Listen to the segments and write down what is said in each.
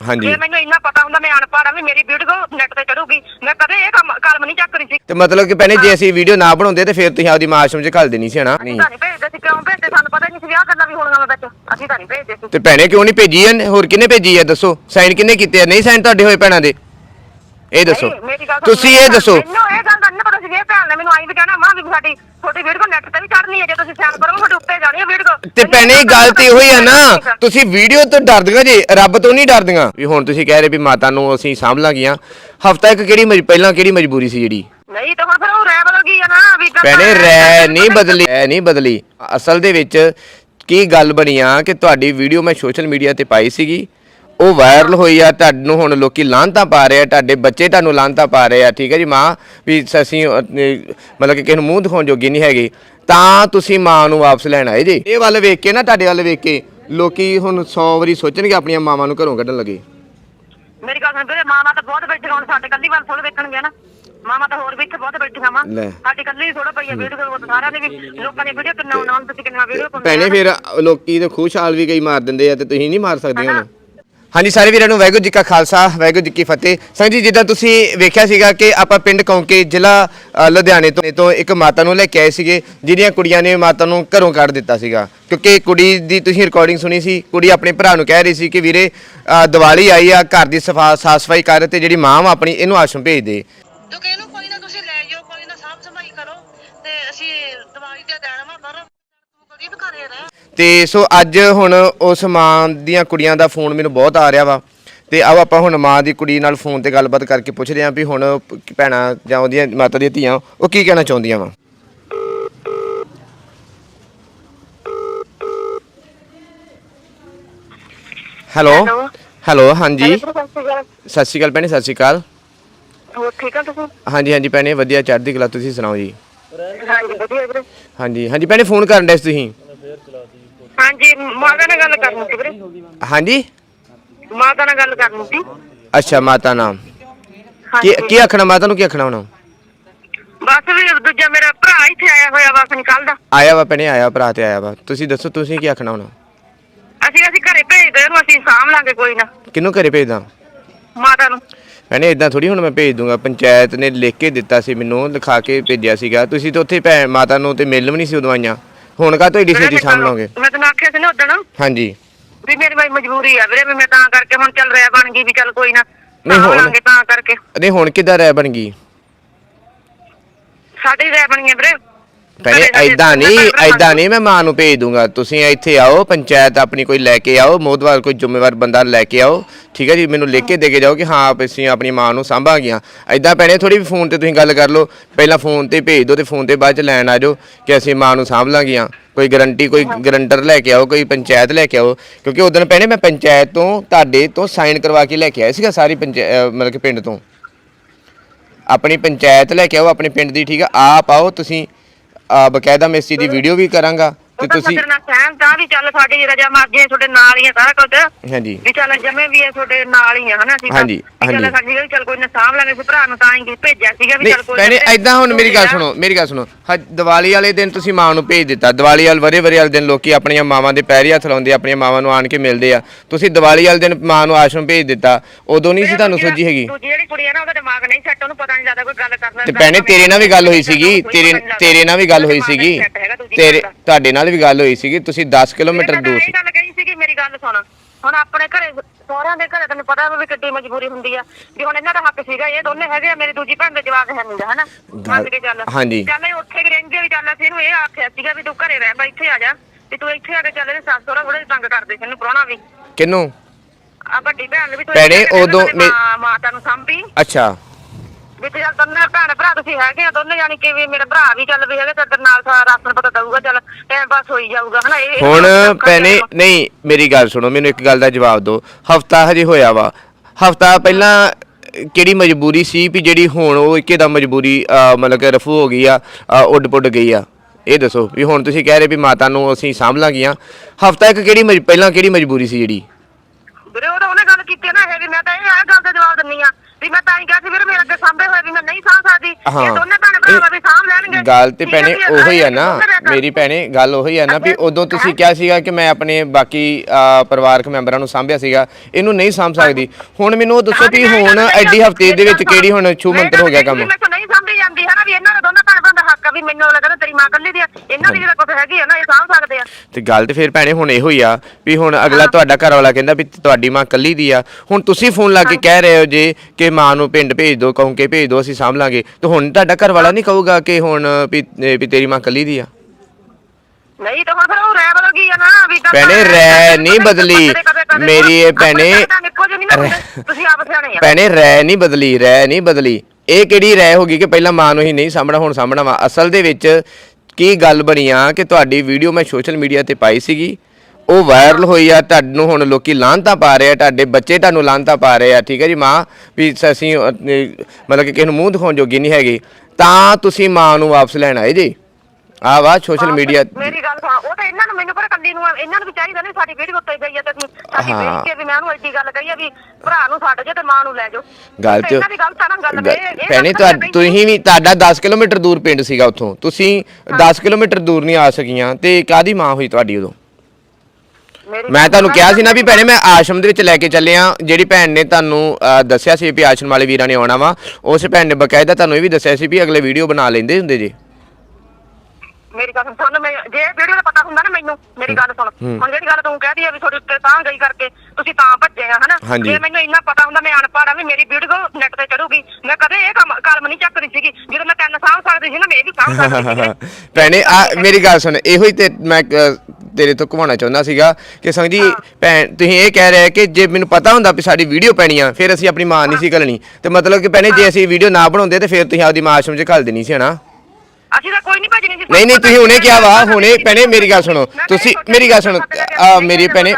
ਹਾਂਜੀ। ਜੇ ਮੈਨੂੰ ਇੰਨਾ ਪਤਾ ਹੁੰਦਾ ਮੈਂ ਅਨਪੜ੍ਹ ਆ ਵੀ ਮੇਰੀ ਵੀਡੀਓ ਨੈਟ ਤੇ ਚੜੂਗੀ ਮੈਂ ਕਦੇ ਇਹ ਕੰਮ ਕਲਮ ਨਹੀਂ ਚੱਕਣੀ ਸੀ। ਤੇ ਮਤਲਬ ਕਿ ਭੈਣੇ ਜੇ ਅਸੀਂ ਵੀਡੀਓ ਨਾ ਬਣਾਉਂਦੇ ਤੇ ਫਿਰ ਤੁਸੀਂ ਆਪਦੀ ਮਾਂ ਆਸ਼ਰਮ 'ਚ ਘੱਲ ਦੇਣੀ ਸੀ ਹਨਾ? ਅਸੀਂ ਤਾਂ ਨਹੀਂ ਭੇਜਦੇ ਸੀ ਕਿਉਂ ਭੇਜਦੇ? ਸਾਨੂੰ ਪਤਾ ਨਹੀਂ ਸੀ ਵਿਆਹ ਕਰਨਾ ਵੀ ਹੋਣਗਾ ਮੈਂ ਵਿੱਚ। ਅਸੀਂ ਤਾਂ ਨਹੀਂ ਭੇਜਦੇ ਸੀ। ਤੇ ਭੈਣੇ ਕਿਉਂ ਨਹੀਂ ਭੇਜੀ ਐ? ਹੋਰ ਕਿਹਨੇ ਭੇਜੀ ਐ ਦੱਸੋ? ਸਾਈਨ ਕਿਹਨੇ ਕੀਤੇ ਆ ਨਹੀਂ ਸਾਈਨ ਤੁਹਾਡੇ ਹੋਏ ਭੈਣਾਂ ਦੇ। ਇਹ ਦੱਸੋ। ਨਹੀਂ, ਮੇਰੀ ਗੱਲ ਸੁਣੋ, ਤੁਸੀਂ ਇਹ ਦੱਸੋ। ਮੈਨੂੰ ਇਹ ਗੱਲ ਦਾ ਨਹੀਂ ਪਤਾ ਸੀ ਵੀ ਇਹ ਭੈਣ ਨੇ ਮੈਨੂੰ ਆਈ ਵੀ ਕਹਿਣਾ ਮਾਂ ਵੀ ਸਾਡੀ ਛੋਟੀ ਵੀਡੀਓ ਨੈਟ ਤੇ ਵੀ ਚੜਨੀ ਹੈ ਜੇ ਤੁਸੀਂ ਸੈਂਡ ਕਰੋਗੇ ਤੁਹਾਡੇ ਉੱਤੇ ਜਾਣੀ ਹੈ ਵੀਡੀਓ। ਤੇ ਭੈਣੇ ਗੱਲ ਤੇ ਉਹੀ ਆ ਨਾ ਤੁਸੀਂ ਵੀਡੀਓ ਤੋਂ ਡਰਦੀਆਂ ਜੇ ਰੱਬ ਤੋਂ ਨਹੀਂ ਡਰਦੀਆਂ। ਵੀ ਹੁਣ ਤੁਸੀਂ ਕਹਿ ਰਹੇ ਵੀ ਮਾਤਾ ਨੂੰ ਅਸੀਂ ਸਾਂਭ ਲਾਂਗੀਆਂ ਹਫਤਾ ਇੱਕ ਕਿਹੜੀ ਮਜ ਪਹਿਲਾਂ ਕਿਹੜੀ ਮਜਬੂਰੀ ਸੀ ਜਿਹੜੀ? ਨਹੀਂ ਤਾਂ ਹੁਣ ਫਿਰ ਉਹ ਰਹਿ ਬਦਲ ਗਈ ਆ ਨਾ ਵੀ ਗੱਲ ਭੈਣੇ ਰਹਿ ਨਹੀਂ ਬਦਲੀ ਐ ਨਹੀਂ ਬਦਲੀ। ਅਸਲ ਦੇ ਵਿੱਚ ਕੀ ਗੱਲ ਬਣੀ ਆ ਕਿ ਤੁਹਾਡੀ ਵੀਡੀਓ ਮੈਂ ਸੋਸ਼ਲ ਮੀਡੀਆ ਤੇ ਪਾਈ ਸੀਗੀ। ਉਹ ਵਾਇਰਲ ਹੋਈ ਆ ਤੁਹਾਨੂੰ ਹੁਣ ਲੋਕੀ ਲਾਂਤਾਂ ਪਾ ਰਹੇ ਆ ਤੁਹਾਡੇ ਬੱਚੇ ਤੁਹਾਨੂੰ ਲਾਂਤਾਂ ਪਾ ਰਹੇ ਆ ਠੀਕ ਹੈ ਜੀ ਮਾਂ? ਵੀ ਅਸੀਂ ਮਤਲਬ ਕਿ ਕਿਸੇ ਨੂੰ ਮੂੰਹ ਦਿਖਾਉਣ ਜੋਗੀ ਨਹੀਂ ਹੈਗੇ। ਤਾਂ ਤੁਸੀਂ ਮਾਂ ਨੂੰ ਵਾਪਸ ਲੈਣ ਆਏ ਜੀ। ਇਹ ਵੱਲ ਵੇਖ ਕੇ ਨਾ ਤੁਹਾਡੇ ਵੱਲ ਵੇਖ ਕੇ ਲੋਕੀ ਹੁਣ 100 ਵਾਰੀ ਸੋਚਣਗੇ ਆਪਣੀਆਂ ਮਾਵਾਂ ਨੂੰ ਘਰੋਂ ਕੱਢਣ ਲੱਗੇ। ਮੇਰੀ ਗੱਲ ਸੁਣ ਵੀਰੇ ਮਾਮਾ ਤਾਂ ਬਹੁਤ ਬੈਠੇ ਹੁਣ ਸਾਡੇ ਕੱਲੀ ਵੱਲ ਥੋੜਾ ਵੇਖਣਗੇ ਨਾ। ਮਾਮਾ ਤਾਂ ਹੋਰ ਵੀ ਇੱਥੇ ਬਹੁਤ ਬੈਠੀਆਂ ਵਾ। ਸਾਡੀ ਕੱਲੀ ਥੋੜਾ ਪਈ ਆ ਵੀਡੀਓ ਸਾਰਿਆਂ ਦੇ ਵੀ ਲੋਕਾਂ ਦੀ ਵੀਡੀਓ ਕਿੰਨਾ ਉਹਨਾਂ ਤੁਸੀਂ ਕਿੰਨਾ ਵੀਡੀਓ ਪਾਉਂਦੇ ਭੈਣੇ। ਫਿਰ ਲੋਕੀ ਤੇ ਖੁਸ਼ਹਾਲ ਵੀ ਕਈ ਮਾਰ ਦਿੰਦੇ ਆ ਤੇ ਤੁਸੀਂ ਨਹੀਂ ਮਾਰ ਸਕਦੇ ਹੁਣ। ਹਾਂਜੀ ਸਾਰੇ ਵੀਰਾਂ ਨੂੰ ਵਾਹਿਗੁਰੂ ਜੀ ਕਾ ਖਾਲਸਾ ਵਾਹਿਗੁਰੂ ਜੀ ਕੀ ਫਤਿਹ। ਸੰਗ ਜੀ ਜਿੱਦਾਂ ਤੁਸੀਂ ਵੇਖਿਆ ਸੀਗਾ ਕਿ ਆਪਾਂ ਪਿੰਡ ਕੌਂਕੇ ਜ਼ਿਲ੍ਹਾ ਅ, ਲੁਧਿਆਣੇ ਤੋਂ ਤੋਂ ਇੱਕ ਮਾਤਾ ਨੂੰ ਲੈ ਕੇ ਆਏ ਸੀਗੇ ਜਿਹੜੀਆਂ ਕੁੜੀਆਂ ਨੇ ਮਾਤਾ ਨੂੰ ਘਰੋਂ ਕੱਢ ਦਿੱਤਾ ਸੀਗਾ। ਕਿਉਂਕਿ ਕੁੜੀ ਦੀ ਤੁਸੀਂ ਰਿਕਾਰਡਿੰਗ ਸੁਣੀ ਸੀ ਕੁੜੀ ਆਪਣੇ ਭਰਾ ਨੂੰ ਕਹਿ ਰਹੀ ਸੀ ਕਿ ਵੀਰੇ ਅ, ਦੀਵਾਲੀ ਆਈ ਆ ਘਰ ਦੀ ਸਫਾ ਸਾਫ਼ ਸਫ਼ਾਈ ਕਰ ਤੇ ਜਿਹੜੀ ਮਾਂ ਵਾ ਆਪਣੀ ਇਹਨੂੰ ਆਸ਼ਰਮ ਭੇਜ ਦੇ। ਤੂੰ ਇਹਨੂੰ ਕੋਈ ਨਾ ਤੁਸੀਂ ਲੈ ਜਾਓ ਕੋਈ ਨਾ ਸਾਂਭ ਸੰਭਾਈ ਕਰੋ ਤੇ ਅਸੀਂ ਦਵਾਈ ਦੇ ਦੇਣਾ ਵਾ ਪਰ ਤੂੰ ਕਦੀ ਵੀ ਘਰੇ ਰਹਿ। ਤੇ ਸੋ ਅੱਜ ਹੁਣ ਉਸ ਮਾਂ ਦੀਆਂ ਕੁੜੀਆਂ ਦਾ ਫੋਨ ਮੈਨੂੰ ਬਹੁਤ ਆ ਰਿਹਾ ਵਾ। ਤੇ ਆਓ ਆਪਾਂ ਹੁਣ ਮਾਂ ਦੀ ਕੁੜੀ ਨਾਲ ਫੋਨ ਤੇ ਗੱਲਬਾਤ ਕਰਕੇ ਪੁੱਛਦੇ ਆਂ ਵੀ ਹੁਣ ਭੈਣਾਂ ਜਾਂ ਉਹਦੀਆਂ ਮਾਤਾ ਦੀਆਂ ਧੀਆਂ ਉਹ ਕੀ ਕਹਿਣਾ ਚਾਹੁੰਦੀਆਂ ਵਾ? ਹੈਲੋ? ਹੈਲੋ? ਹਾਂਜੀ। ਸਤਿ ਸ਼੍ਰੀ ਅਕਾਲ। ਭੈਣੇ ਸਤਿ ਸ਼੍ਰੀ ਅਕਾਲ। ਹੋਰ ਠੀਕ ਆ ਤੁਸੀਂ? ਹਾਂਜੀ ਹਾਂਜੀ ਭੈਣੇ ਵਧੀਆ ਚੜ੍ਹਦੀ ਕਲਾ ਤੁਸੀਂ ਸੁਣਾਓ ਜੀ। ਹਾਂਜੀ ਵਧੀਆ ਵੀਰੇ। ਹਾਂਜੀ ਹਾਂਜੀ ਭੈਣੇ ਫੋਨ ਕਰਨ ਡਏ ਸੀ ਤੁਸੀਂ? ਹਾਂਜੀ ਮਾਤਾ ਨਾਲ ਗੱਲ ਕਰਨੀ ਸੀ ਵੀਰੇ। ਹਾਂਜੀ? ਮਾਤਾ ਨਾਲ ਗੱਲ ਕਰਨੀ ਸੀ। ਅੱਛਾ ਮਾਤਾ ਨਾਮ ਕੀ ਕੀ ਆਖਣਾ ਮਾਤਾ ਨੂੰ ਕੀ ਆਖਣਾ ਹੁਣ? ਬਸ ਵੀ ਦੂਜਾ ਮੇਰਾ ਭਰਾ ਇੱਥੇ ਆਇਆ ਹੋਇਆ ਵਾ ਕੱਲ ਦਾ। ਆਇਆ ਵਾ ਭੈਣੇ ਆਇਆ ਭਰਾ ਤੇ ਆਇਆ ਵਾ। ਤੁਸੀਂ ਦੱਸੋ ਤੁਸੀਂ ਕੀ ਆਖਣਾ ਹੁਣ? ਅਸੀਂ ਅਸੀਂ ਘਰੇ ਭੇਜ ਦੇ ਉਹਨੂੰ ਅਸੀਂ ਸਾਂਭ ਲਾਂਗੇ ਕੋਈ ਨਾ। ਕਿਹਨੂੰ ਘਰੇ ਭੇਜਦਾ? ਮਾਤਾ ਨੂੰ। ਭੈਣੇ ਇਦਾਂ ਥੋੜੀ ਹੁਣ ਮੈਂ ਭੇਜ ਦੂੰਗਾ। ਪੰਚਾਇਤ ਨੇ ਲਿਖ ਕੇ ਦਿੱਤਾ ਸੀ ਮੈਨੂੰ ਲਿਖਾ ਕੇ ਭੇਜਿਆ ਸੀਗਾ। ਤੁਸੀਂ ਤਾਂ ਉੱਥੇ ਭੈ ਮਾਤਾ ਨੂੰ ਤੇ ਮਿਲ ਵੀ ਨਹੀਂ ਸੀ ਉਦੋਂ ਆਈਆਂ। ਹੁਣ ਕਾ ਤੋਂ ਏਡੀ ਛੇਤੀ ਸਾਂਭ ਲਓਗੇ ਮੈਂ ਤੈਨੂੰ ਆਖਿਆ ਸੀ ਨਾ ਉਦੋਂ ਹਾਂਜੀ। ਵੀ ਮੇਰੀ ਬਾਈ ਮਜਬੂਰੀ ਆ ਵੀਰੇ ਵੀ ਮੈਂ ਤਾਂ ਕਰਕੇ ਹੁਣ ਚੱਲ ਰਿਹਾ ਬਣ ਗਈ ਵੀ ਚੱਲ ਕੋਈ ਨਾ। ਨਹੀਂ, ਹੁਣ- ਲਾਂਗੇ ਤਾਂ ਕਰਕੇ। ਨਹੀਂ ਹੁਣ ਕਿੱਦਾਂ ਰਹਿ ਬਣ ਗਈ? ਸਾਡੀ ਰਹਿ ਬਣੀ ਆ ਵੀਰੇ। ਭੈਣੇ ਐਦਾਂ ਨਹੀਂ ਦੋਨੇ ਐਦਾਂ ਨਹੀਂ ਮੈਂ ਮਾਂ ਨੂੰ ਭੇਜ ਦੂੰਗਾ। ਤੁਸੀਂ ਇੱਥੇ ਆਓ ਪੰਚਾਇਤ ਆਪਣੀ ਕੋਈ ਲੈ ਕੇ ਆਓ ਮੋਦਵਾਰ ਕੋਈ ਜ਼ਿੰਮੇਵਾਰ ਬੰਦਾ ਲੈ ਕੇ ਆਓ। ਠੀਕ ਹੈ ਜੀ ਮੈਨੂੰ ਲਿਖ ਕੇ ਦੇ ਕੇ ਜਾਓ ਕਿ ਹਾਂ ਅਸੀਂ ਆਪਣੀ ਮਾਂ ਨੂੰ ਸਾਂਭਾਂਗੀਆਂ ਐਦਾਂ ਭੈਣੇ ਥੋੜੀ ਵੀ ਫੋਨ ਤੇ ਤੁਸੀਂ ਗੱਲ ਕਰ ਲਓ। ਪਹਿਲਾਂ ਫੋਨ ਤੇ ਭੇਜ ਦਿਓ ਤੇ ਫੋਨ ਤੇ ਬਾਅਦ ਚ ਲੈਣ ਆ ਜਾਓ ਕਿ ਅਸੀਂ ਮਾਂ ਨੂੰ ਸਾਂਭ ਲਾਂਗੀਆਂ ਕੋਈ ਗਰੰਟੀ ਕੋਈ ਗਰੰਟਰ ਲੈ ਕੇ ਆਓ ਕੋਈ ਪੰਚਾਇਤ ਲੈ ਕੇ ਆਓ। ਕਿਉਂਕਿ ਉਦੋਂ ਭੈਣੇ ਮੈਂ ਪੰਚਾਇਤ ਤੋਂ ਤੁਹਾਡੇ ਤੋਂ ਸਾਈਨ ਕਰਵਾ ਕੇ ਲੈ ਕੇ ਆਇਆ ਸੀਗਾ ਸਾਰੀ ਪੰਚਾਇਤ ਮਤਲਬ ਕਿ ਪਿੰਡ ਤੋਂ। ਆਪਣੀ ਪੰਚਾਇਤ ਲੈ ਕੇ ਆਓ ਆਪਣੇ ਪਿੰਡ ਦੀ ਠੀਕ ਆ? ਆਪ ਆਓ ਤੁਸੀਂ ਬਕਾਇਦਾ ਮੈਂ ਇਸ ਚੀਜ਼ ਦੀ ਵੀਡੀਓ ਵੀ ਕਰਾਂਗਾ। ਤੇ ਤੁਸੀਂ ਨਾਲ ਸਹਿਮਤ ਆ ਵੀ ਚੱਲ ਸਾਡੀ ਰਜਾ ਮਰਜ਼ੀ ਹੈ ਤੁਹਾਡੇ ਨਾਲ ਹੀ ਆ ਸਾਰਾ ਕੁਝ ਹਾਂਜੀ। ਵੀ ਚੱਲ ਜਮੇ ਵੀ ਹੈ ਤੁਹਾਡੇ ਨਾਲ ਹੀ ਆ ਹਨਾ ਅਸੀਂ ਤਾਂ। ਹਾਂਜੀ, ਵੀ ਚੱਲ ਹਾਂਜੀ। ਸਾਡੀ ਵੀ ਚੱਲ ਕੋਈ ਨਾ ਸਾਂਭ ਲਾਂਗੇ ਸੀ ਭਰਾ ਨੂੰ ਤਾਂ ਹੀ ਭੇਜਿਆ ਸੀਗਾ ਵੀ ਨਹੀਂ ਚੱਲ ਕੋਈ ਭੈਣੇ ਨਾ ਐਦਾਂ ਹੁਣ ਮੇਰੀ ਗੱਲ ਸੁਣੋ ਮੇਰੀ ਗੱਲ ਸੁਣੋ। ਹ ਦੀਵਾਲੀ ਵਾਲੇ ਦਿਨ ਤੁਸੀਂ ਮਾਂ ਨੂੰ ਭੇਜ ਦਿੱਤਾ। ਦੀਵਾਲੀ ਵਾਲੇ ਵਰੇ ਵਰੇ ਵਾਲੇ ਦਿਨ ਲੋਕੀ ਆਪਣੀਆਂ ਮਾਵਾਂ ਦੇ ਪੈਰੀ ਹੱਥ ਲਾਉਂਦੇ ਆਪਣੀਆਂ ਮਾਵਾਂ ਨੂੰ ਆਣ ਕੇ ਮਿਲਦੇ ਆ। ਤੁਸੀਂ ਦੀਵਾਲੀ ਵਾਲੇ ਦਿਨ ਮਾਂ ਨੂੰ ਆਸ਼ਰਮ ਭੇਜ ਦਿੱਤਾ। ਉਦੋਂ ਨਹੀਂ ਸੀ ਤੁਹਾਨੂੰ ਸੋਝੀ ਹੈਗੀ। ਦੂਜੀ ਜਿਹੜੀ ਕੁੜੀ ਹੈ ਨਾ ਉਹਦਾ ਦਿਮਾਗ ਨਹੀਂ ਸੈੱਟ ਉਹਨੂੰ ਪਤਾ ਨਹੀਂ ਜ਼ਿਆਦਾ ਕੋਈ ਗੱਲ ਕਰਨਾ ਤੇ ਭੈਣੇ ਤੇਰੇ ਨਾਲ ਵੀ ਗੱਲ ਹੋਈ ਸੀਗੀ ਤੇਰੇ ਤੇਰੇ ਨਾਲ ਵੀ ਗੱਲ ਹੋਈ ਸੀਗੀ। ਤੇਰੇ ਤੁਹਾਡੇ ਨਾਲ ਵੀ ਗੱਲ ਹੋਈ ਸੀਗੀ ਤੁਸੀਂ 10 ਕਿਲੋਮੀਟਰ ਦੂਰ ਸੀ। ਗੱਲ ਕਹੀ ਸੀਗੀ ਮੇਰੀ ਗੱਲ ਸੁਣ। ਹੁਣ ਆਪਣੇ ਘਰੇ ਸਹੁਰਿਆਂ ਦੇ ਘਰੇ ਤੈਨੂੰ ਪਤਾ ਵੀ ਕਿੱਡੀ ਮਜਬੂਰੀ ਹੁੰਦੀ ਆ। ਵੀ ਹੁਣ ਇਹਨਾਂ ਦਾ ਹੱਕ ਸੀਗਾ ਇਹ ਦੋਨੇ ਹੈਗੇ ਆ ਮੇਰੀ ਦੂਜੀ ਭੈਣ ਦੇ ਜਵਾਕ ਹੈ ਨਹੀਂ ਹਨਾ? ਮੰਨ ਕੇ ਚੱਲ। ਹਾਂਜੀ। ਚੱਲ ਇਹ ਉੱਥੇ ਵੀ ਰਹਿੰਦੇ ਵੀ ਚੱਲ ਅਸੀਂ ਇਹਨੂੰ ਇਹ ਆਖਿਆ ਸੀਗਾ ਵੀ ਤੂੰ ਘਰੇ ਰਹਿ ਬਾ ਇੱਥੇ ਆ ਜਾ। ਵੀ ਤੂੰ ਇੱਥੇ ਆ ਕੇ ਚੱਲ ਇਹਦੇ ਸੱਸ ਸਹੁਰਾ ਥੋੜੇ ਤੰਗ ਕਰਦੇ ਸੀ ਇਹਨੂੰ ਪ੍ਰਾਹੁਣਾ ਵੀ। ਕਿਹਨੂੰ? ਆ ਵੱਡੀ ਭੈਣ ਨੂੰ ਵੀ ਤੂੰ ਭੈਣੇ, ਇੱਥੇ ਆ ਕੇ ਉਦੋਂ ਮਾਂ- ਮਾਤਾ ਨੂੰ ਸਾਂਭੀ। ਅੱਛਾ। ਵੀ ਤੇ ਚੱਲ ਦੋਨੇ ਭੈਣ ਭਰਾ ਤੁਸੀਂ ਹੈਗੇ ਆ ਦੋਨੇ ਜਾਨੀ ਕਿ ਵੀ ਮੇਰਾ ਭਰਾ ਵੀ ਚੱਲ ਵੀ ਹੈਗੇ ਤੇ ਤੇਰੇ ਨਾਲ ਸਾਰਾ ਰਾਸ਼ਨ ਪਤਾ ਦਊਗਾ ਚੱਲ ਟਾਈਮ ਪਾਸ ਹੋਈ ਜਾਊਗਾ ਹਨਾ? ਇਹ ਹੁਣ ਭੈਣੇ। ਨਹੀਂ ਮੇਰੀ ਗੱਲ ਸੁਣੋ ਮੈਨੂੰ ਇੱਕ ਗੱਲ ਦਾ ਜਵਾਬ ਦਿਓ। ਹਫਤਾ ਹਜੇ ਹੋਇਆ ਵਾ। ਹਫਤਾ ਪਹਿਲਾਂ ਕਿਹੜੀ ਮਜਬੂਰੀ ਸੀ ਵੀ ਜਿਹੜੀ ਹੁਣ ਉਹ ਇੱਕੇ ਦਾ ਮਜਬੂਰੀ ਮਤਲਬ ਕਿ ਰਫੂ ਹੋ ਗਈ ਆ ਉੱਡ ਪੁੱਡ ਗਈ ਆ? ਇਹ ਦੱਸੋ ਵੀ ਹੁਣ ਤੁਸੀਂ ਕਹਿ ਰਹੇ ਵੀ ਮਾਤਾ ਨੂੰ ਅਸੀਂ ਸਾਂਭ ਲਾਂਗੀਆਂ ਹਫਤਾ ਇੱਕ ਕਿਹੜੀ ਪਹਿਲਾਂ ਕਿਹੜੀ ਮਜਬੂਰੀ ਸੀ ਜਿਹੜੀ? ਵੀਰੇ ਉਹ ਤਾਂ ਉਹਨੇ ਗੱਲ ਕੀਤੀ ਨਾ ਇਹ ਵੀ ਮੈਂ ਤਾਂ ਇਹ ਗੱਲ ਦਾ ਜਵਾਬ ਦਿੰਨੀ ਆ ਵੀ ਮੈਂ ਤਾਂ ਹੀ ਕਿਹਾ ਸੀ ਵੀਰੇ ਮੇਰੇ ਅੱਗੇ ਸਾਂਭੇ ਹਾਂ। ਇਹ ਦੋਨੇ ਭੈਣ ਭਰਾ ਵੀ ਸਾਂਭ ਲੈਣਗੇ ਗੱਲ ਤੇ ਠੀਕ ਆ ਭੈਣੇ ਉਹੀ ਆ ਨਾ ਦੋਨੇ ਮੇਰੀ ਭੈਣੇ ਗੱਲ ਉਹੀ ਹੈ ਨਾ ਵੀ ਉਦੋਂ ਤੁਸੀਂ ਕਿਹਾ ਸੀਗਾ ਕਿ ਮੈਂ ਆਪਣੇ ਬਾਕੀ ਅਹ, ਪਰਿਵਾਰਕ ਮੈਂਬਰਾਂ ਨੂੰ ਸਾਂਭਿਆ ਸੀਗਾ ਇਹਨੂੰ ਨਹੀਂ ਸਾਂਭ ਸਕਦੀ। ਹੁਣ ਮੈਨੂੰ ਉਹ ਦੱਸੋ ਵੀ ਹੁਣ ਐਡੀ ਹਫ਼ਤੇ ਦੇ ਵਿੱਚ ਕਿਹੜੀ ਹੁਣ ਛੂ ਮੰਤਰ ਹੋ ਗਿਆ ਕੰਮ? ਮੈਂ ਤਾਂ ਨਹੀਂ ਸਮਝੀ ਜਾਂਦੀ ਹੈ ਨਾ ਵੀ ਇਹਨਾਂ ਦਾ ਦੋਨਾਂ ਹੱਕ ਆ ਵੀ ਮੈਨੂੰ ਲੱਗਦਾ ਤੇਰੀ ਮਾਂ ਕੱਲੀ ਦੀ ਆ। ਇਹਨਾਂ ਦੀ ਜਿਹੜਾ ਕੁਝ ਹੈਗੀ ਆ ਨਾ ਇਹ ਸਾਂਭ ਸਕਦੇ ਆ। ਤੇ ਗੱਲ ਤੇ ਫਿਰ ਭੈਣੇ ਹੁਣ ਇਹੋ ਹੀ ਆ ਵੀ ਹੁਣ ਅਗਲਾ ਤੁਹਾਡਾ ਘਰ ਵਾਲਾ ਕਹਿੰਦਾ ਵੀ ਤੁਹਾਡੀ ਮਾਂ ਕੱਲੀ ਦੀ ਆ। ਹੁਣ ਤੁਸੀਂ ਫੋਨ ਲਾ ਕੇ ਕਹਿ ਰਹੇ ਹੋ ਜੇ ਕਿ ਮਾਂ ਨੂੰ ਪਿੰਡ ਭੇਜ ਦਿਓ ਕਹੋ ਕਿ ਭੇਜ ਦਿਓ ਅਸੀਂ ਸਾਂਭ ਲਾਂਗੇ। ਤੇ ਹੁਣ ਤੁਹਾਡਾ ਘਰ ਵਾਲਾ ਨਹੀਂ ਕਹੂਗਾ ਕਿ ਹੁਣ ਵੀ ਵੀ ਤੇਰੀ ਮਾਂ ਕੱਲੀ ਦੀ ਆ? ਨਹੀਂ ਤਾਂ ਹੁਣ ਫਿਰ ਉਹ ਰਹਿ ਬਦਲਗੀ ਆ ਨਾ ਵੀ ਤਾਂ ਭੈਣੇ, ਰਹਿ ਨਹੀਂ ਬਦਲੀ। ਮੇਰੀ ਇਹ ਭੈਣੇ, ਨਿੱਕੋ ਜਿਹੀ ਨਹੀਂ ਨਾ ਹੁੰਦੇ। ਤੁਸੀਂ ਆਪ ਸਿਆਣੇ ਆ। ਭੈਣੇ ਰਹਿ ਨਹੀਂ ਬਦਲੀ ਰਹਿ ਨਹੀਂ ਬਦਲੀ। ਇਹ ਕਿਹੜੀ ਰਹਿ ਹੋ ਗਈ ਕਿ ਪਹਿਲਾਂ ਮਾਂ ਨੂੰ ਹੀ ਨਹੀਂ ਸਾਂਭਣਾ, ਹੁਣ ਸਾਂਭਣਾ ਵਾ? ਅਸਲ ਦੇ ਵਿੱਚ ਕੀ ਗੱਲ ਬਣੀ ਆ ਕਿ ਤੁਹਾਡੀ ਵੀਡੀਓ ਮੈਂ ਸੋਸ਼ਲ ਮੀਡੀਆ ਤੇ ਪਾਈ ਸੀਗੀ, ਉਹ ਵਾਇਰਲ ਹੋਈ ਆ, ਤੁਹਾਨੂੰ ਹੁਣ ਲੋਕੀ ਲਾਂਤਾ ਪਾ ਰਹੇ ਆ, ਤੁਹਾਡੇ ਬੱਚੇ ਤੁਹਾਨੂੰ ਲਾਂਤਾ ਪਾ ਰਹੇ ਆ, ਠੀਕ ਹੈ ਜੀ ਮਾਂ? ਵੀ ਅਸੀਂ ਮਤਲਬ ਕਿ ਕਿਸੇ ਨੂੰ ਮੂੰਹ ਦਿਖਾਉਣ ਜੋਗੀ ਨਹੀਂ ਹੈਗੀ, ਤਾਂ ਤੁਸੀਂ ਮਾਂ ਨੂੰ ਵਾਪਸ ਲੈਣ ਆਏ ਜੀ। ਆ ਵਾ ਸੋਸ਼ਲ ਮੀਡੀਆ ਮੇਰੀ ਗੱਲ ਸੁਣ ਉਹ ਤਾਂ ਇਹਨਾਂ ਨੂੰ ਮੈਨੂੰ ਪਰ ਕੱਲੀ ਨੂੰ ਇਹਨਾਂ ਨੂੰ ਵੀ ਚਾਹੀਦਾ ਨਹੀਂ ਸਾਡੀ ਵੀਡੀਓ ਉੱਤੇ ਗਈ ਆ ਤੇ ਸਾਡੀ। ਵੇਖ ਕੇ ਵੀ ਮੈਂ ਉਹਨੂੰ ਐਡੀ ਗੱਲ ਕਹੀ ਆ ਵੀ ਭਰਾ ਨੂੰ ਛੱਡ ਜੇ ਤੇ ਮਾਂ ਨੂੰ ਲੈ ਜਾਓ। ਗੱਲ ਤੇ ਚ ਇਹਨਾਂ ਦੀ ਗਲਤ ਆ ਨਾ ਗੱਲ ਇਹ- ਗੱਲ ਭੈਣੇ ਤਾਂ ਤੁਸੀਂ ਵੀ ਤੁਹਾਡਾ 10 ਕਿਲੋਮੀਟਰ ਦੂਰ ਪਿੰਡ ਸੀਗਾ ਉੱਥੋਂ। ਤੁਸੀਂ 10 ਕਿਲੋਮੀਟਰ ਦੂਰ ਨਹੀਂ ਆ ਸਕੀਆਂ ਤੇ ਕਾਦੀ ਮਾਂ ਹੋਈ ਤੁਹਾਡੀ ਉਦੋਂ? ਮੈਂ ਤੁਹਾਨੂੰ ਕਿਹਾ ਸੀ ਨਾ ਵੀ ਭੈਣੇ ਮੈਂ ਆਸ਼ਰਮ ਦੇ ਵਿੱਚ ਲੈ ਕੇ ਚੱਲਿਆ ਜਿਹੜੀ ਭੈਣ ਨੇ ਤੁਹਾਨੂੰ ਦੱਸਿਆ ਸੀ ਵੀ ਆਸ਼ਰਮ ਵਾਲੇ ਵੀਰਾਂ ਨੇ ਆਉਣਾ ਵਾ ਉਸ ਭੈਣ ਨੇ ਬਕਾਇਦਾ ਤੁਹਾਨੂੰ ਇਹ ਵੀ ਦੱਸਿਆ ਸੀ ਵੀ ਅਗਲੇ ਵੀਡੀਓ ਬਣਾ ਲੈਂਦੇ ਹੁੰਦੇ ਜੀ। ਮੇਰੀ ਗੱਲ ਸੁਣ ਮੈਂ ਜੇ ਵੀਡੀਓ ਦਾ ਪਤਾ ਹੁੰਦਾ ਨਾ ਮੈਨੂੰ ਮੇਰੀ ਗੱਲ ਸੁਣ। ਹੁਣ ਜਿਹੜੀ ਗੱਲ ਤੂੰ ਕਹਿਦੀ ਆ ਵੀ ਤੁਹਾਡੇ ਉੱਤੇ ਤਾਂ ਗਈ ਕਰਕੇ ਤੁਸੀਂ ਤਾਂ ਭੱਜੇ ਆ ਹਨਾ। ਜੇ ਮੈਨੂੰ ਇੰਨਾ ਪਤਾ ਹੁੰਦਾ ਮੈਂ ਅਨਪੜ੍ਹ ਆ ਵੀ ਮੇਰੀ ਵੀਡੀਓ ਨੈਟ ਤੇ ਚੜੂਗੀ। ਮੈਂ ਕਦੇ ਇਹ ਕੰਮ ਕਲਮ ਨਹੀਂ ਚੱਕਦੀ ਸੀਗੀ। ਜਦੋਂ ਮੈਂ ਤਿੰਨ ਸਾਂਭ ਸਕਦੀ ਸੀ ਨਾ ਮੈਂ ਇਹ ਵੀ ਸਾਂਭ ਸਕਦੀ ਸੀ ਭੈਣੇ ਆ ਮੇਰੀ ਗੱਲ ਸੁਣ ਇਹੋ ਹੀ ਤੇ ਮੈਂ ਤੇਰੇ ਤੋਂ ਘਵਾਉਣਾ ਚਾਹੁੰਦਾ ਸੀਗਾ ਕਿ ਸੰਗ ਜੀ ਭੈਣ ਤੁਸੀਂ ਇਹ ਕਹਿ ਰਹੇ ਕਿ ਜੇ ਮੈਨੂੰ ਪਤਾ ਹੁੰਦਾ ਵੀ ਸਾਡੀ ਵੀਡੀਓ ਪੈਣੀ ਆ ਫਿਰ ਅਸੀਂ ਆਪਣੀ ਮਾਂ ਨਹੀਂ ਸੀ ਘੱਲਣੀ। ਤੇ ਮਤਲਬ ਕਿ ਭੈਣੇ ਜੇ ਅਸੀਂ ਵੀਡੀਓ ਨਾ ਬਣਾਉਂਦੇ ਤੇ ਫਿਰ ਤੁਸੀਂ ਆਪਦੀ ਮਾਂ ਆਸ਼ਰਮ 'ਚ ਘੱਲ ਦੇਣੀ ਸੀ ਹਨਾ? ਅਸੀਂ ਤਾਂ ਕੋਈ ਨਹੀਂ ਨਹੀਂ ਨਹੀਂ ਤੁਸੀਂ ਹੁਣੇ ਕਿਹਾ ਵਾ ਹੁਣੇ ਭੈਣੇ ਮੇਰੀ ਗੱਲ ਸੁਣੋ। ਤੁਸੀਂ ਮੇਰੀ ਗੱਲ ਸੁਣੋ। ਆ ਮੇਰੀ ਭੈਣੇ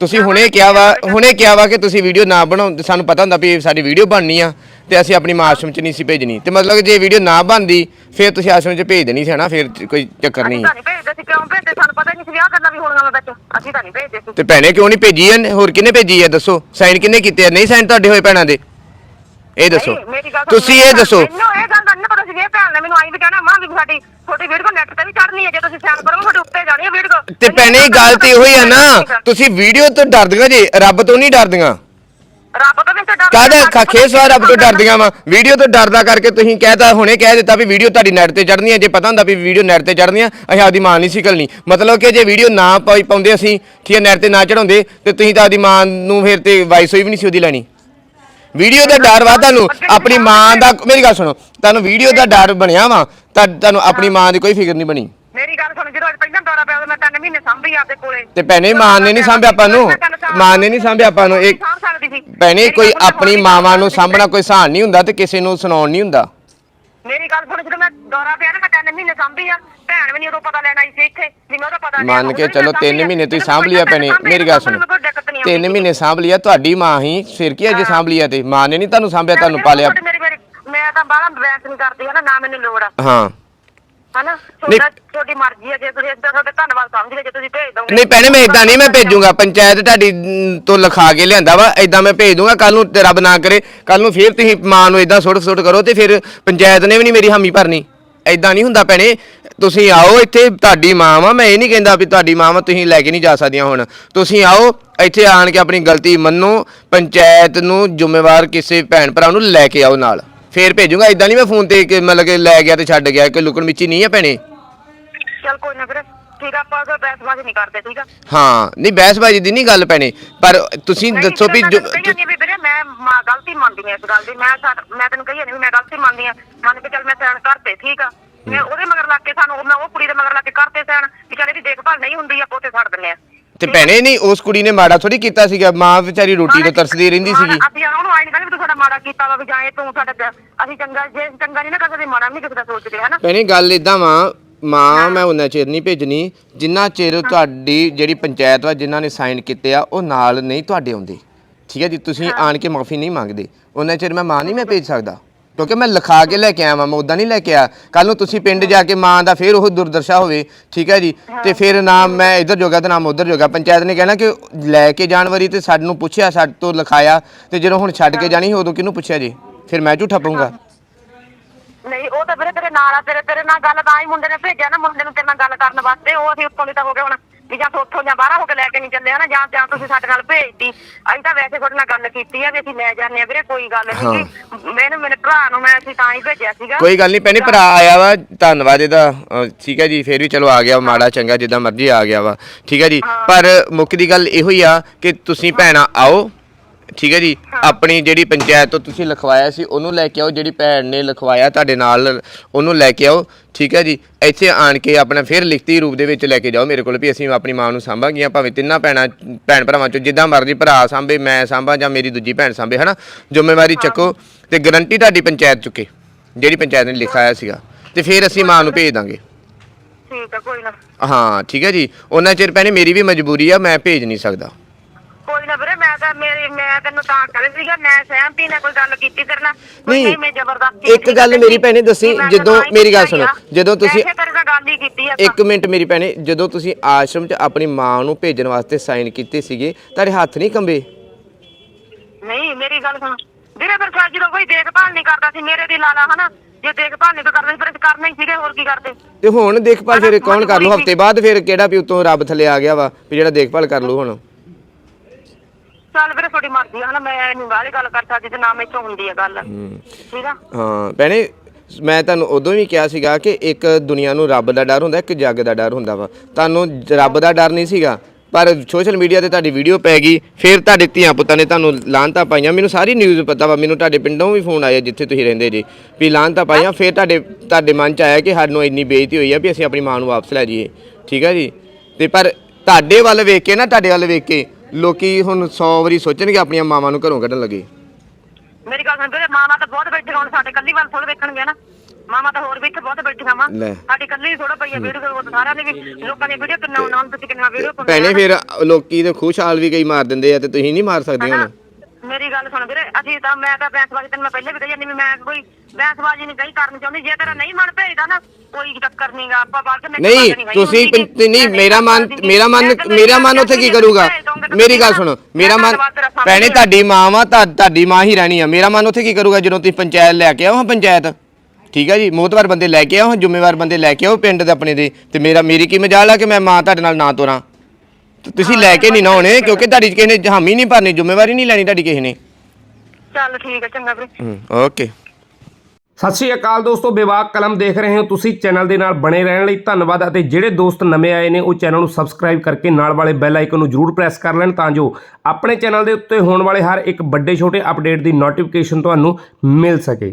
ਤੁਸੀਂ ਹੁਣੇ ਕਿਹਾ ਵਾ ਹੁਣੇ ਕਿਹਾ ਵਾ ਕਿ ਤੁਸੀਂ ਵੀਡੀਓ ਨਾ ਬਣਾਉਂਦੇ ਸਾਨੂੰ ਪਤਾ ਹੁੰਦਾ ਵੀ ਸਾਡੀ ਵੀਡੀਓ ਬਣਨੀ ਆ ਤੇ ਅਸੀਂ ਆਪਣੀ ਮਾਂ ਆਸ਼ਰਮ ਚ ਨਹੀਂ ਸੀ ਭੇਜਣੀ। ਤੇ ਮਤਲਬ ਜੇ ਵੀਡੀਓ ਨਾ ਬਣਦੀ ਫਿਰ ਤੁਸੀਂ ਆਸ਼ਰਮ ਚ ਭੇਜ ਦੇਣੀ ਸੀ ਹਨਾ? ਫਿਰ ਕੋਈ ਚੱਕਰ ਨਹੀਂ। ਤਾਂ ਨਹੀਂ ਭੇਜਦੇ ਸੀ ਕਿਉਂ ਭੇਜਦੇ? ਸਾਨੂੰ ਪਤਾ ਨਹੀਂ ਸੀ ਵਿਆਹ ਕਰਨਾ ਵੀ ਹੋਣਗਾ ਮੈਂ ਵਿੱਚ। ਅਸੀਂ ਤਾਂ ਨਹੀਂ ਭੇਜਦੇ ਸੀ। ਤੇ ਭੈਣੇ ਕਿਉਂ ਨਹੀਂ ਭੇਜੀ ਐ? ਹੋਰ ਕਿਹਨੇ ਭੇਜੀ ਐ? ਦੱਸੋ। ਸਾਈਨ ਕਿਹਨੇ ਕੀਤੇ ਆ ਨਹੀਂ ਸਾਈਨ ਤੁਹਾਡੇ ਹੋਏ ਭੈਣਾਂ ਦੇ। ਇਹ ਦੱਸੋ। ਨਹੀਂ, ਮੇਰੀ ਗੱਲ ਸੁਣ, ਤੁਸੀਂ ਇਹ ਦੱਸੋ। ਮੈਨੂੰ ਇਹ ਗੱਲ ਦਾ ਨਹੀਂ ਪਤਾ ਸੀ ਇਹ ਭੈਣ ਨੇ ਮੈਨੂੰ ਆਈ ਵੀ ਕਹਿਣਾ ਮਾਂ ਵੀ ਸਾਡੀ ਛੋਟੀ ਵੀਡੀਓ ਨੈਟ ਤੇ ਵੀ ਚੜਨੀ ਹੈ ਜੇ ਤੁਸੀਂ ਸਿਆਣ ਕਰੋਗੇ ਤੁਹਾਡੇ ਉੱਤੇ ਜਾਣੀ ਹੈ ਵੀਡੀਓ। ਤੇ ਭੈਣੇ ਗੱਲ ਤੇ ਉਹੀ ਆ ਨਾ ਤੁਸੀਂ ਵੀਡੀਓ ਤੋਂ ਡਰਦੀਆਂ ਜੇ ਰੱਬ ਤੋਂ ਨਹੀਂ ਡਰਦੀਆਂ। ਰੱਬ ਤੋਂ ਵੀ ਤੇ ਡਰ ਕਾਹਦਾ ਖਾਖੇ ਸਵਾਰ ਰੱਬ ਤੋਂ ਡਰਦੀਆਂ ਵਾ? ਵੀਡੀਓ ਤੋਂ ਡਰਦਾ ਕਰਕੇ ਤੁਸੀਂ ਕਹਿਤਾ ਹੁਣੇ ਕਹਿ ਦਿੱਤਾ ਵੀ ਵੀਡੀਓ ਤੁਹਾਡੀ ਨੈਟ ਤੇ ਚੜਨੀ ਹੈ ਜੇ ਪਤਾ ਹੁੰਦਾ ਵੀ ਵੀਡੀਓ ਨੈਟ ਤੇ ਚੜਨੀ ਆ ਅਸੀਂ ਆਪਦੀ ਮਾਂ ਨਹੀਂ ਸੀ ਘੱਲਣੀ। ਮਤਲਬ ਕਿ ਜੇ ਵੀਡੀਓ ਨਾ ਪਾਈ ਪਾਉਂਦੇ ਅਸੀਂ ਠੀਕ ਹੈ ਨੈਟ ਤੇ ਨਾ ਚੜਾਉਂਦੇ ਤੇ ਤੁਸੀਂ ਤਾਂ ਆਪਦੀ ਮਾਂ ਨੂੰ ਫਿਰ ਤੇ ਵਾਇਸ ਹੋਈ ਵੀ ਨਹੀਂ ਸੀ ਉਹਦੀ ਲੈਣੀ। ਵੀਡੀਓ ਦਾ ਡਰ ਵਾ ਤੁਹਾਨੂੰ ਆਪਣੀ ਮਾਂ ਦਾ ਮੇਰੀ ਗੱਲ ਸੁਣੋ ਤੁਹਾਨੂੰ ਵੀਡੀਓ ਦਾ ਡਰ ਬਣਿਆ ਵਾ ਤਾਂ ਤੁਹਾਨੂੰ ਆਪਣੀ ਮਾਂ ਦੀ ਕੋਈ ਫਿਕਰ ਨਹੀਂ ਬਣੀ। ਮੇਰੀ ਗੱਲ ਸੁਣ ਜਦੋਂ ਅੱਜ ਪਹਿਲਾਂ ਦੌਰਾ ਪਿਆ ਉਦੋਂ ਮੈਂ ਤਿੰਨ ਮਹੀਨੇ ਸੰਭੀ ਆਪਦੇ ਕੋਲੇ। ਤੇ ਭੈਣੇ ਮਾਂ ਨੇ ਨਹੀਂ ਸਾਂਭਿਆ ਆਪਾਂ ਨੂੰ। ਮਾਂ ਨੇ ਨਹੀਂ ਸਾਂਭਿਆ ਆਪਾਂ ਨੂੰ। ਇੱਕ ਸਾਂਭ ਸਕਦੀ ਸੀ। ਭੈਣੇ ਕੋਈ ਆਪਣੀ ਮਾਵਾਂ ਨੂੰ ਸਾਂਭਣਾ ਕੋਈ ਸਹਾਨ ਨਹੀਂ ਹੁੰਦਾ ਤੇ ਕਿਸੇ ਨੂੰ ਸੁਣਾਉਣ ਨਹੀਂ ਹੁੰਦਾ। ਮੇਰੀ ਗੱਲ ਸੁਣ ਜਦੋਂ ਮੈਂ ਦੌਰਾ ਪਿਆ ਨਾ ਮੈਂ ਤਿੰਨ ਮਹੀਨੇ ਸੰਭੀ ਆ। ਭੈਣ ਵੀ ਨਹੀਂ ਉਦੋਂ ਪਤਾ ਲੈਣ ਆਈ ਸੀ ਇੱਥੇ ਵੀ ਮੈਂ ਉਹਦਾ ਪਤਾ ਲਿਆ ਮੰਨ ਕੇ ਚਲੋ 3 ਮਹੀਨੇ ਤੁਸੀਂ ਸਾਂਭ ਲਿਆ ਭੈਣੇ ਮੇਰੀ ਗੱਲ ਸੁਣੋ। 3 ਮਹੀਨੇ ਸਾਂਭ ਲਿਆ ਤੁਹਾਡੀ ਮਾਂ ਹੀ ਫਿਰ ਕੀ ਅਜੇ ਸਾਂਭ ਲਿਆ ਤੇ? ਮਾਂ ਨੇ ਨਹੀਂ ਤੁਹਾਨੂੰ ਸਾਂਭਿਆ ਤੁਹਾਨੂੰ ਪਾਲਿਆ? ਮੇਰੀ ਮੇਰੀ ਮੈਂ ਤਾਂ ਬਾਹਲਾ ਬੈਂਸ ਨਹੀਂ ਕਰਦੀ ਹਨਾ ਨਾ ਮੈਨੂੰ ਲੋੜ ਆ। ਹਾਂ। ਹਨਾ ਤੁਹਾਡਾ ਤੁਹਾਡੀ ਮਰਜ਼ੀ ਹੈ ਜੇ ਤੁਸੀਂ ਇਦਾਂ ਤੁਹਾਡੇ ਧੰਨਵਾਦ ਸਮਝ ਲਏ ਜੇ ਤੁਸੀਂ ਭੇਜ ਦੋਗੇ। ਨਹੀਂ ਭੈਣੇ ਮੈਂ ਇਦਾਂ ਨਹੀਂ ਮੈਂ ਭੇਜੂਗਾ। ਪੰਚਾਇਤ ਤੁਹਾਡੀ ਤੋਂ ਲਿਖਾ ਕੇ ਲਿਆਂਦਾ ਵਾ ਇਦਾਂ ਮੈਂ ਭੇਜ ਦੂੰਗਾ ਕੱਲ ਨੂੰ ਤੇ ਰੱਬ ਨਾ ਕਰੇ ਕੱਲ ਨੂੰ ਫੇਰ ਤੁਸੀਂ ਮਾਂ ਨੂੰ ਇਦਾਂ ਸੁੱਟ ਸੁੱਟ ਕਰੋ ਤੇ ਫਿਰ ਪੰਚਾਇਤ ਨੇ ਵੀ ਨਹੀਂ ਮੇਰੀ ਹਾਮੀ ਭਰਨੀ। ਇਦਾਂ ਨਹੀਂ ਹੁੰਦਾ ਭੈਣੇ, ਤੁਸੀਂ ਆਓ ਇੱਥੇ, ਤੁਹਾਡੀ ਮਾਂ ਵਾ, ਮੈਂ ਇਹ ਨਹੀਂ ਕਹਿੰਦਾ ਵੀ ਤੁਹਾਡੀ ਮਾਂ ਵਾ, ਤੁਸੀਂ ਲੈ ਕੇ ਨਹੀਂ ਜਾ ਸਕਦੀਆਂ ਹੁਣ। ਤੁਸੀਂ ਆਓ, ਇੱਥੇ ਆਣ ਕੇ ਆਪਣੀ ਗਲਤੀ ਮੰਨੋ, ਪੰਚਾਇਤ ਨੂੰ ਜ਼ਿੰਮੇਵਾਰ ਕਿਸੇ ਭੈਣ ਭਰਾ ਨੂੰ ਲੈ ਕੇ ਆਓ ਨਾਲ। ਫੇਰ ਭੇਜੂਗਾ ਇਦਾਂ ਨਹੀਂ ਮੈਂ ਫੋਨ ਤੇ ਕਿ ਮਤਲਬ ਕਿ ਲੈ ਗਿਆ ਤੇ ਛੱਡ ਗਿਆ ਕਿ ਲੁਕਣ ਮਿੱਚੀ ਨਹੀਂ ਹੈ ਭੈਣੇ। ਚਲ ਕੋਈ ਨਾ ਵੀਰੇ। ਠੀਕ ਆ ਆਪਾਂ ਤਾਂ ਬੈਸਬਾਜ਼ੀ ਨਹੀਂ ਕਰਦੇ ਠੀਕ ਆ? ਹਾਂ ਨਹੀਂ ਬਹਿਸਬਾਜੀ ਦੀ ਨਹੀਂ ਗੱਲ ਪੈਣੀ ਪਰ ਤੁਸੀਂ ਨਹੀਂ, ਦੱਸੋ ਵੀ ਮੈਂ ਜੋ- ਕਹੀ ਜਾਂਦੀ ਵੀ ਵੀਰੇ ਮੈਂ ਮਾਂ ਗਲਤੀ ਮੰਨਦੀ ਆ ਇਸ ਗੱਲ ਦੀ ਮੈਂ ਮੈਂ ਤੈਨੂੰ ਕਹੀ ਵੀ ਮੈਂ ਗਲਤੀ ਮੰਨਦੀ ਆ ਮੰਨ ਕੇ ਚੱਲ ਮੈਂ ਸੈਣ ਕਰਤੇ ਠੀਕ ਆ? ਮੈਂ ਉਹਦੇ ਮਗਰ ਲੱਗ ਕੇ ਸਾਨੂੰ ਮੈਂ ਉਹ ਕੁੜੀ ਦੇ ਮਗਰ ਲੱਗ ਕੇ ਕਰਤੇ ਸੈਣ ਵੀ ਚੱਲ ਇਹਦੀ ਦੇਖਭਾਲ ਨਹੀਂ ਹੁੰਦੀ ਆਪਾਂ ਉੱਥੇ ਛੱਡ ਦਿੰਨੇ ਆ ਤੇ ਭੈਣੇ ਨਹੀਂ ਉਸ ਕੁੜੀ ਨੇ ਮਾੜਾ ਥੋੜੀ ਕੀਤਾ ਸੀਗਾ ਮਾਂ ਵਿਚਾਰੀ ਰੋਟੀ ਤੋਂ ਤਰਸਦੀ ਰਹਿੰਦੀ ਸੀਗੀ। ਅਸੀਂ ਉਹਨੂੰ ਆਈ ਨਹੀਂ ਕਹਿੰਦੇ ਵੀ ਤੂੰ ਸਾਡਾ ਮਾੜਾ ਕੀਤਾ ਵਾ ਵੀ ਜਾਂ ਇਹ ਤੂੰ ਸਾਡਾ ਦ- ਅਸੀਂ ਚੰਗਾ ਜੇ ਚੰਗਾ ਨਹੀਂ ਨਾ ਕਰਦੇ ਮਾੜਾ ਨਹੀਂ ਕਿਸੇ ਦਾ ਸੋਚਦੇ ਹਨਾ? ਭੈਣੇ ਗੱਲ ਇਦਾਂ ਵਾ ਮਾਂ ਮੈਂ ਉਹਨਾਂ ਚਿਰ ਨਹੀਂ ਭੇਜਣੀ। ਜਿੰਨਾ ਚਿਰ ਤੁਹਾਡੀ ਜਿਹੜੀ ਪੰਚਾਇਤ ਵਾ ਜਿਨ੍ਹਾਂ ਨੇ ਸਾਈਨ ਕੀਤੇ ਆ ਉਹ ਨਾਲ ਨਹੀਂ ਤੁਹਾਡੇ ਆਉਂਦੇ। ਠੀਕ ਹੈ ਜੀ? ਤੁਸੀਂ ਆਣ ਕੇ ਮਾਫੀ ਨਹੀਂ ਮੰਗਦੇ। ਉਹਨਾਂ ਚਿਰ ਮੈਂ ਮਾਂ ਨਹੀਂ ਮੈਂ ਭੇਜ ਸਕਦਾ। ਕਿਉਂਕਿ ਮੈਂ ਲਿਖਾ ਕੇ ਲੈ ਕੇ ਆਇਆ ਵਾਂ ਮੈਂ ਉਦਾਂ ਨਹੀਂ ਲੈ ਕੇ ਆਇਆ ਕੱਲ ਨੂੰ ਤੁਸੀਂ ਪਿੰਡ ਜਾ ਕੇ ਮਾਂ ਦਾ ਫੇਰ ਉਹ ਦੁਰਦਸ਼ਾ ਹੋਵੇ। ਠੀਕ ਹੈ ਜੀ? ਤੇ ਫਿਰ ਨਾਮ ਮੈਂ ਇੱਧਰ ਜੋਗਾ ਤੇ ਨਾਮ ਉੱਧਰ ਜੋਗਾ। ਪੰਚਾਇਤ ਨੇ ਕਹਿਣਾ ਕਿ ਲੈ ਕੇ ਜਾਣ ਵਾਰੀ ਤੇ ਸਾਨੂੰ ਪੁੱਛਿਆ ਸਾਡੇ ਤੋਂ ਲਿਖਾਇਆ। ਤੇ ਜਦੋਂ ਹੁਣ ਛੱਡ ਕੇ ਜਾਣੀ ਸੀ, ਉਦੋਂ ਕਿਹਨੂੰ ਪੁੱਛਿਆ ਜੀ? ਫਿਰ ਮੈਂ ਝੂਠਾ ਪਾਉਂਗਾ ਨਹੀਂ ਉਹ ਤਾਂ ਵੀਰੇ ਤੇਰੇ ਨਾਲ ਆ ਤੇਰੇ ਤੇਰੇ ਨਾਲ ਗੱਲ ਤਾਂ ਹੀ ਮੁੰਡੇ ਨੇ ਭੇਜਿਆ ਨਾ ਮੁੰਡੇ ਨੂੰ ਤੇਰੇ ਨਾਲ ਗੱਲ ਕਰਨ ਵਾਸਤੇ। ਉਹ ਅਸੀਂ ਉੱਥੋਂ ਦੀ ਤਾਂ ਹੋ ਗਏ ਹੁਣ ਵੀ ਜਾਂ ਉੱਥੋਂ ਜਾਂ ਬਾਹਰ ਹੋ ਕੇ ਲੈ ਕੇ ਨਹੀਂ ਚੱਲਿਆ ਨਾ ਜਾਂ ਜਾਂ ਤੁਸੀਂ ਸਾਡੇ ਨਾਲ ਭੇਜਤੀ। ਅਸੀਂ ਤਾਂ ਵੈਸੇ ਤੁਹਾਡੇ ਨਾਲ ਗੱਲ ਕੀਤੀ ਆ ਵੀ ਅਸੀਂ ਲੈ ਜਾਂਦੇ ਆ ਵੀਰੇ ਕੋਈ ਗੱਲ ਨਹੀਂ। ਮੈਨੂੰ ਮੇਰੇ ਭਰਾ ਨੂੰ ਮੈਂ ਅਸੀਂ ਤਾਂ ਹੀ ਭੇਜਿਆ ਸੀਗਾ। ਕੋਈ ਗੱਲ ਨਹੀਂ ਭੈਣੇ ਭਰਾ ਆਇਆ ਵਾ ਧੰਨਵਾਦ ਇਹਦਾ। ਠੀਕ ਹੈ ਜੀ ਫੇਰ ਵੀ ਚਲੋ ਆ ਗਿਆ ਮਾੜਾ ਚੰਗਾ ਜਿੱਦਾਂ ਮਰਜ਼ੀ ਆ ਗਿਆ ਵਾ। ਠੀਕ ਹੈ ਜੀ ਪਰ ਮੁੱਖ ਦੀ ਗੱਲ ਇਹੋ ਹੀ ਆ ਕਿ ਤੁਸੀਂ ਭੈਣਾਂ ਆਓ। ਠੀਕ ਹੈ ਜੀ? ਆਪਣੀ ਜਿਹੜੀ ਪੰਚਾਇਤ ਤੋਂ ਤੁਸੀਂ ਲਿਖਵਾਇਆ ਸੀ ਉਹਨੂੰ ਲੈ ਕੇ ਆਓ ਜਿਹੜੀ ਭੈਣ ਨੇ ਲਿਖਵਾਇਆ ਤੁਹਾਡੇ ਨਾਲ ਉਹਨੂੰ ਲੈ ਕੇ ਆਓ ਠੀਕ ਹੈ ਜੀ? ਇੱਥੇ ਆਣ ਕੇ ਆਪਣਾ ਫਿਰ ਲਿਖਤੀ ਰੂਪ ਦੇ ਵਿੱਚ ਲੈ ਕੇ ਜਾਓ ਮੇਰੇ ਕੋਲ ਵੀ ਅਸੀਂ ਆਪਣੀ ਮਾਂ ਨੂੰ ਸਾਂਭਾਂਗੀਆਂ ਭਾਵੇਂ ਤਿੰਨਾਂ ਭੈਣਾਂ ਭੈਣ ਭਰਾਵਾਂ ਚੋਂ ਜਿੱਦਾਂ ਮਰਜ਼ੀ ਭਰਾ ਸਾਂਭੇ ਮੈਂ ਸਾਂਭਾਂ ਜਾਂ ਮੇਰੀ ਦੂਜੀ ਭੈਣ ਸਾਂਭੇ ਹਨਾ? ਜ਼ਿੰਮੇਵਾਰੀ ਚੱਕੋ ਤੇ ਗਰੰਟੀ ਤੁਹਾਡੀ ਪੰਚਾਇਤ ਚੁੱਕੇ ਜਿਹੜੀ ਪੰਚਾਇਤ ਨੇ ਲਿਖਾਇਆ ਸੀਗਾ ਤੇ ਫਿਰ ਅਸੀਂ ਮਾਂ ਨੂੰ ਭੇਜ ਦਾਂਗੇ। ਠੀਕ ਆ ਕੋਈ ਨਾ। ਹਾਂ ਠੀਕ ਹੈ ਜੀ? ਉਹਨਾਂ ਚਿਰ ਭੈਣੇ ਮੇਰੀ ਵੀ ਮਜਬੂਰੀ ਆ ਮੈਂ ਭੇਜ ਨਹੀਂ ਸਕਦਾ। ਕੋਈ ਨਾ ਵੀਰੇ ਮੈਂ ਤਾਂ ਮੇਰੀ ਮੈਂ ਤੈਨੂੰ ਤਾਂ ਕਰ ਸੀਗਾ ਮੈਂ ਸਹਿਮਤੀ ਨਾਲ ਕੋਈ ਗੱਲ ਕੀਤੀ ਤੇਰੇ ਨਾਲ। ਕੋਈ ਨਹੀਂ, ਮੈਂ ਜ਼ਬਰਦਸਤੀ ਇੱਕ ਨਹੀਂ ਗੱਲ ਕੀਤੀ। ਮੇਰੀ ਭੈਣੇ ਦੱਸੀ, ਵੀ ਮੈਂ ਜਦੋਂ- ਤਾਂ ਹੀ ਮੇਰੀ ਗੱਲ ਭੇਜਿਆ। ਸੁਣੋ, ਜਦੋਂ ਤੁਸੀਂ- ਵੈਸੇ ਤੇਰੇ ਨਾਲ ਗੱਲ ਹੀ ਕੀਤੀ ਆ ਇੱਕ ਮਿੰਟ ਮੇਰੀ ਭੈਣੇ ਜਦੋਂ ਤੁਸੀਂ ਆਸ਼ਰਮ 'ਚ ਆਪਣੀ ਮਾਂ ਨੂੰ ਭੇਜਣ ਵਾਸਤੇ ਸਾਈਨ ਕੀਤੇ ਸੀਗੇ ਤੁਹਾਡੇ ਹੱਥ ਨਹੀਂ ਕੰਬੇ? ਨਹੀਂ ਮੇਰੀ ਗੱਲ ਸੁਣ। ਵੀਰੇ ਫਿਰ ਸਾਡੀ ਜਦੋਂ ਕੋਈ ਦੇਖਭਾਲ ਨਹੀਂ ਕਰਦਾ ਸੀ ਮੇਰੇ ਦੀ ਲਾਲਾ ਹਨਾ? ਜੇ ਦੇਖਭਾਲ ਨਹੀਂ ਕਰਦੇ ਸੀ ਫਿਰ ਅਸੀਂ ਕਰਨਾ ਹੀ ਸੀਗੇ ਹੋਰ ਕੀ ਕਰਦੇ? ਤੇ ਹੁਣ ਦੇਖਭਾਲ ਫਿਰ ਕੌਣ ਕਰ ਲੂ? ਹਫ਼ਤੇ ਬਾਅਦ ਫਿਰ ਕਿਹੜਾ ਵੀ ਉਤੋਂ ਰੱਬ ਥੱਲੇ ਆ ਗਿਆ ਵਾ ਵੀ ਜਿਹੜਾ ਦੇਖਭਾਲ ਕਰ ਲੂ ਹੁਣ? ਚੱਲ ਵੀਰੇ ਤੁਹਾਡੀ ਮਰਜ਼ੀ ਆ ਹਨਾ ਮੈਂ ਨਹੀਂ ਬਾਹਲੀ ਗੱਲ ਕਰ ਸਕਦੀ ਤੇ ਨਾ ਮੈਥੋਂ ਹੁੰਦੀ ਆ ਗੱਲ। ਠੀਕ ਆ? ਹਾਂ ਭੈਣੇ ਮੈਂ ਤੁਹਾਨੂੰ ਉਦੋਂ ਵੀ ਕਿਹਾ ਸੀਗਾ ਕਿ ਇੱਕ ਦੁਨੀਆ ਨੂੰ ਰੱਬ ਦਾ ਡਰ ਹੁੰਦਾ ਇੱਕ ਜੱਗ ਦਾ ਡਰ ਹੁੰਦਾ ਵਾ। ਤੁਹਾਨੂੰ ਰੱਬ ਦਾ ਡਰ ਨਹੀਂ ਸੀਗਾ ਪਰ ਸੋਸ਼ਲ ਮੀਡੀਆ ਤੇ ਤੁਹਾਡੀ ਵੀਡੀਓ ਪੈ ਗਈ ਫਿਰ ਤੁਹਾਡੇ ਧੀਆਂ ਪੁੱਤਾਂ ਨੇ ਤੁਹਾਨੂੰ ਲਾਂਤਾ ਪਾਈਆਂ। ਮੈਨੂੰ ਸਾਰੀ ਨਿਊਜ਼ ਪਤਾ ਵਾ ਮੈਨੂੰ ਤੁਹਾਡੇ ਪਿੰਡੋਂ ਵੀ ਫੋਨ ਆਇਆ ਜਿੱਥੇ ਤੁਸੀਂ ਰਹਿੰਦੇ ਜੀ ਵੀ ਲਾਂਤਾ ਪਾਈਆਂ ਫਿਰ ਤੁਹਾਡੇ ਤੁਹਾਡੇ ਮਨ ਚ ਆਇਆ ਕਿ ਸਾਨੂੰ ਇੰਨੀ ਬੇਇੱਜ਼ਤੀ ਹੋਈ ਆ ਵੀ ਅਸੀਂ ਆਪਣੀ ਮਾਂ ਨੂੰ ਵਾਪਸ ਲੈ ਜਾਈਏ। ਠੀਕ ਹੈ ਜੀ? ਤੇ ਪਰ ਤੁਹਾਡੇ ਵੱਲ ਵੇਖ ਕੇ ਨਾ ਤੁਹਾਡੇ ਵੱਲ ਵੇਖ ਕੇ ਲੋਕੀ ਹੁਣ 100 ਵਾਰੀ ਸੋਚਣਗੇ ਆਪਣੀਆਂ ਮਾਵਾਂ ਨੂੰ ਘਰੋਂ ਕੱਢਣ ਲੱਗੇ। ਮੇਰੀ ਗੱਲ ਸੁਣ ਵੀਰੇ ਮਾਮਾ ਤਾਂ ਬਹੁਤ ਬੈਠੇ ਹੁਣ ਸਾਡੇ ਕੱਲੀ ਵੱਲ ਥੋੜਾ ਵੇਖਣਗੇ ਨਾ ਮਾਮਾ ਤਾਂ ਹੋਰ ਵੀ ਇੱਥੇ ਬਹੁਤ ਬੈਠੀਆਂ ਵਾ। ਲੈ। ਸਾਡੀ ਕੱਲੀ ਥੋੜਾ ਪਈ ਆ ਵੀਡੀਓ ਸਾਰਿਆਂ ਨੇ ਵੀ ਲੋਕਾਂ ਦੀ ਵੀਡੀਓ ਕਿੰਨਾ ਉਹਨਾਂ ਤੁਸੀਂ ਕਿੰਨਾ ਵੀਡੀਓ ਭੈਣੇ ਫਿਰ ਲੋਕੀ ਤੇ ਖੁਸ਼ਹਾਲ ਵੀ ਕਈ ਮਾਰ ਦਿੰਦੇ ਆ ਤੇ ਤੁਸੀਂ ਨਹੀਂ ਮਾਰ ਸਕਦੇ ਹੁਣ। ਮੇਰੀ ਗੱਲ ਸੁਣ ਵੀਰੇ ਅਸੀਂ ਤਾਂ ਮੈਂ ਤਾਂ ਬੈਂਸਬਾਜੀ ਤੈਨੂੰ ਮੈਂ ਪਹਿਲੇ ਵੀ ਕਹੀ ਜਾਂਦੀ ਵੀ ਮੈਂ ਕੋਈ ਬੈਂਸਬਾਜੀ ਨਹੀਂ ਕਹੀ ਕਰਨੀ ਚਾਹੁੰਦੀ ਜੇ ਤੇਰਾ ਨਹੀਂ ਮਨ ਭੇਜਦਾ ਨਾ ਕੋਈ ਚੱਕਰ ਨਹੀਂਗਾ ਆਪਾਂ ਬਾਅਦ ਵਿੱਚ ਨਹੀਂ ਤੁਸੀਂ ਪੰ- ਨਹੀਂ ਮੇਰਾ ਮਨ ਮੇਰਾ ਮਨ ਮੇਰਾ ਮਨ ਉੱਥੇ ਕੀ ਕਰੂਗਾ? ਮੇਰੀ ਗੱਲ ਸੁਣੋ ਮੇਰਾ ਮਨ ਭੈਣੇ ਤੁਹਾਡੀ ਮਾਂ ਵਾ ਤੁਹਾ- ਤੁਹਾਡੀ ਮਾਂ ਹੀ ਰਹਿਣੀ ਆ। ਮੇਰਾ ਮਨ ਉੱਥੇ ਕੀ ਕਰੂਗਾ ਜਦੋਂ ਤੁਸੀਂ ਪੰਚਾਇਤ ਲੈ ਕੇ ਆਓ ਹਾਂ ਪੰਚਾਇਤ? ਠੀਕ ਹੈ ਜੀ ਮੋਤਵਾਰ ਬੰਦੇ ਲੈ ਕੇ ਆਓ ਹਾਂ ਜ਼ਿੰਮੇਵਾਰ ਬੰਦੇ ਲੈ ਕੇ ਆਓ ਪਿੰਡ ਦੇ ਆਪਣੇ ਦੇ। ਤੇ ਮੇਰਾ ਮੇਰੀ ਕੀ ਮਜਾਲ ਆ ਕਿ ਮੈਂ ਮਾਂ ਤੁਹਾਡੇ ਨਾਲ ਨਾ ਤੋਰਾਂ? ਤੁਸੀਂ ਲੈ ਕੇ ਨਹੀਂ ਨਾ ਆਉਣੇ ਕਿਉਂਕਿ ਤੁਹਾਡੀ ਕਿਸੇ ਨੇ ਹਾਮੀ ਨਹੀਂ ਭਰਨੀ ਜ਼ਿੰਮੇਵਾਰੀ ਨਹੀਂ ਲੈਣੀ ਤੁਹਾਡੀ ਕਿਸੇ ਨੇ। ਚੱਲ ਠੀਕ ਹੈ ਚੰਗਾ ਵੀਰੇ। ਹੂੰ ਓਕੇ। ਸਤਿ ਸ਼੍ਰੀ ਅਕਾਲ ਦੋਸਤੋ ਵਿਵਾਕ ਕਲਮ ਦੇਖ ਰਹੇ ਹੋ ਤੁਸੀਂ ਚੈਨਲ ਦੇ ਨਾਲ ਬਣੇ ਰਹਿਣ ਲਈ ਧੰਨਵਾਦ ਅਤੇ ਜਿਹੜੇ ਦੋਸਤ ਨਵੇਂ ਆਏ ਨੇ ਉਹ ਚੈਨਲ ਨੂੰ ਸਬਸਕ੍ਰਾਈਬ ਕਰਕੇ ਨਾਲ ਵਾਲੇ ਬੈਲ ਆਈਕਨ ਨੂੰ ਜਰੂਰ ਪ੍ਰੈਸ ਕਰ ਲੈਣ ਤਾਂ ਜੋ ਆਪਣੇ ਚੈਨਲ ਦੇ ਉੱਤੇ ਹੋਣ ਵਾਲੇ ਹਰ ਇੱਕ ਵੱਡੇ ਛੋਟੇ ਅਪਡੇਟ ਦੀ ਨੋਟੀਫਿਕੇਸ਼ਨ ਤੁਹਾਨੂੰ ਮਿਲ ਸਕੇ।